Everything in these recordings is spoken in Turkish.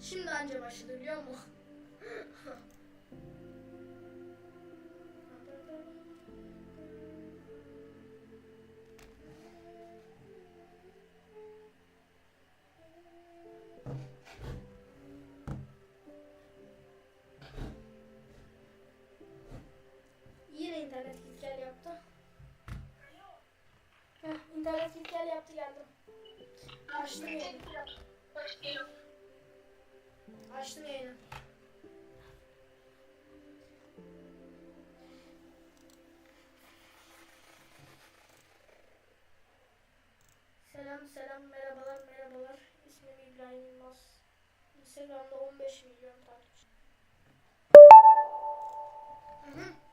Şimdi anca başladı biliyor musun? Yine internet gel yaptı. Heh, internet gel yaptı geldim. Açtım yayını. Açtım yayını. Selam selam merhabalar merhabalar. İsmim İbrahim Yılmaz. Instagram'da 15 milyon takipçi. Hı hı.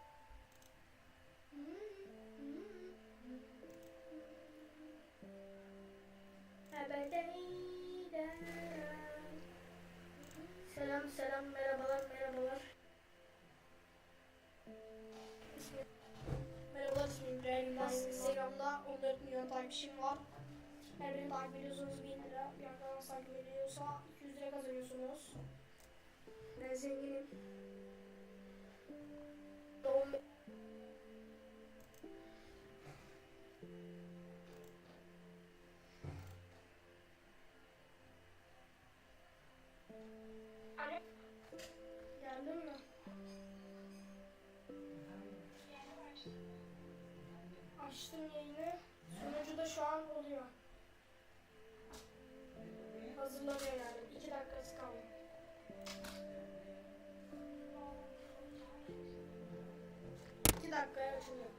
Milyon takipçim var. Her birini takip ediyorsanız 1000 lira. Bir arkadaş takip ediyorsa 200 lira kazanıyorsunuz. Ben zenginim. Doğum Geldin mi? Açtım yayını. Sonucu da şu an oluyor. Hazırlanıyor yani. İki dakikası kaldı. İki dakikaya açılıyor.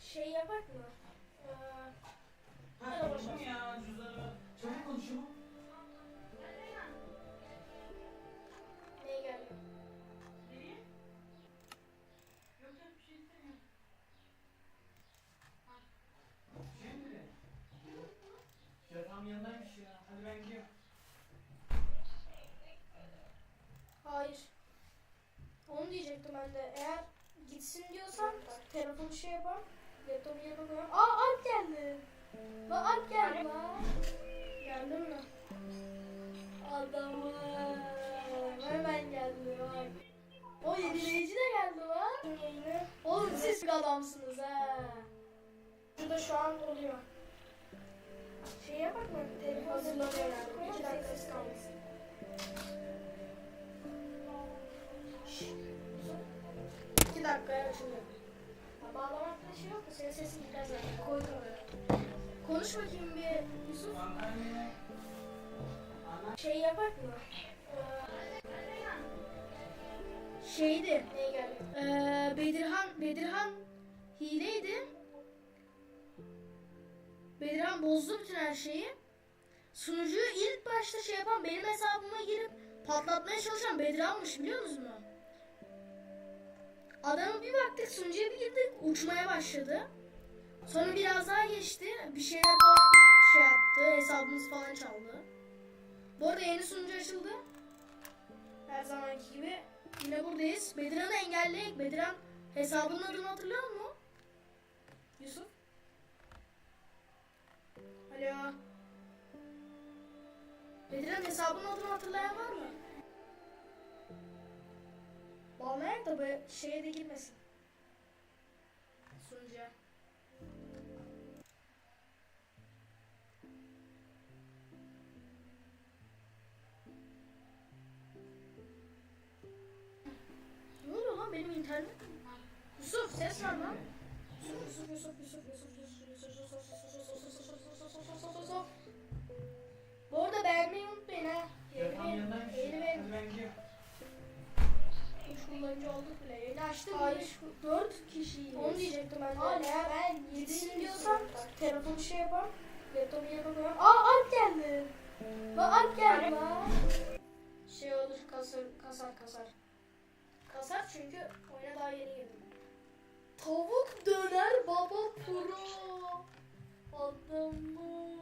Şey yapak mı? Gidiyorum. Hayır. Onu diyecektim ben de. Eğer gitsin diyorsan telefonu şey yapar. Laptopu yerine koyar. Aa Alp geldi. Bak Alp geldi lan. Geldin mi? Adamım. Hemen geldi bak. O yedileyici de geldi lan. Oğlum siz bir adamsınız ha. Şurada şu an oluyor. Şey yapak mı? Telefon hazırlanıyor yani. İki dakikası kalmasın. İki dakikaya açılıyor. Bağlamakta şey yok mu? Senin sesin gider zaten. Koydum öyle. Konuş bakayım bir Yusuf. Şey yapak mı? Şeydi. Neye geldi? Ee, Bedirhan, Bedirhan hileydi. Bedirhan bozdu bütün her şeyi. Sunucuyu ilk başta şey yapan benim hesabıma girip patlatmaya çalışan Bedirhan'mış biliyor musunuz? Adamı bir baktık sunucuya bir girdik uçmaya başladı. Sonra biraz daha geçti. Bir şeyler falan şey yaptı. Hesabımızı falan çaldı. Bu arada yeni sunucu açıldı. Her zamanki gibi yine buradayız. Bedirhan'ı engelleyek. Bedirhan hesabının adını hatırlıyor musun? Yusuf? Bedirhan hesabının adını hatırlayan var mı? Bağlayak da böyle şeye de girmesin. Sunucuya. Ne oluyor benim internet? Yusuf ses ver lan. Yusuf Yusuf Yusuf Yusuf Yusuf kullanıcı olduk bile. Yeni açtım. Hayır. Dört kişiyiz. Onu diyecektim ben de. Hala ben yedisin diyorsan telefonu şey yapar. Laptopu koyar. Aa Alp geldi. Bak Alp geldi. Şey olur kasar kasar kasar. Kasar çünkü oyuna daha yeni girdim. Tavuk döner baba pro. Adamı.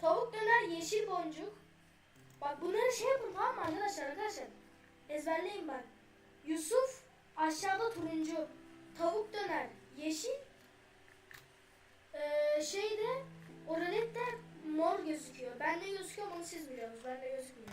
Tavuk döner yeşil boncuk. Bak bunları şey yapın tamam mı arkadaşlar arkadaşlar. Ezberleyin bak. Yusuf aşağıda turuncu. Tavuk döner yeşil. Ee, şeyde oralet de mor gözüküyor. Bende gözüküyor ama onu siz biliyorsunuz. Bende gözükmüyor.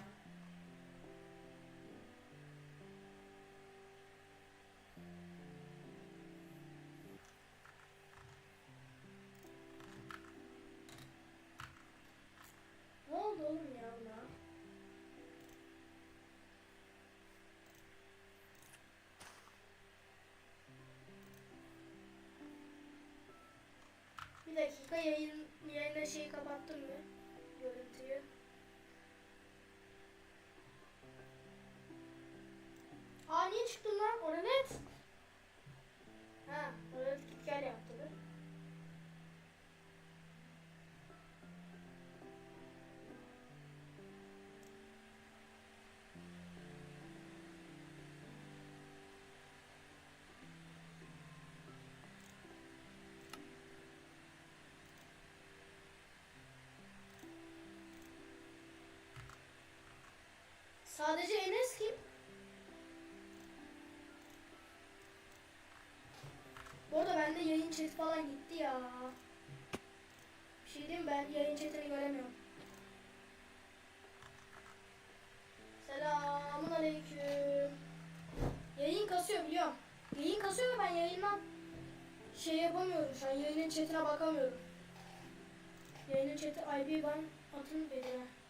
Bir dakika yayın yayına şeyi kapattım mı? Görüntüyü. Aa niye çıktın lan? O ne? Sadece Enes kim? Bu arada bende yayın chat falan gitti ya. Bir şey diyeyim ben yayın chatini göremiyorum. Selamun aleyküm. Yayın kasıyor biliyorum. Yayın kasıyor ve ben yayından şey yapamıyorum. Şu an yayının chatine bakamıyorum. Yayının chat'i IP ben atın bir.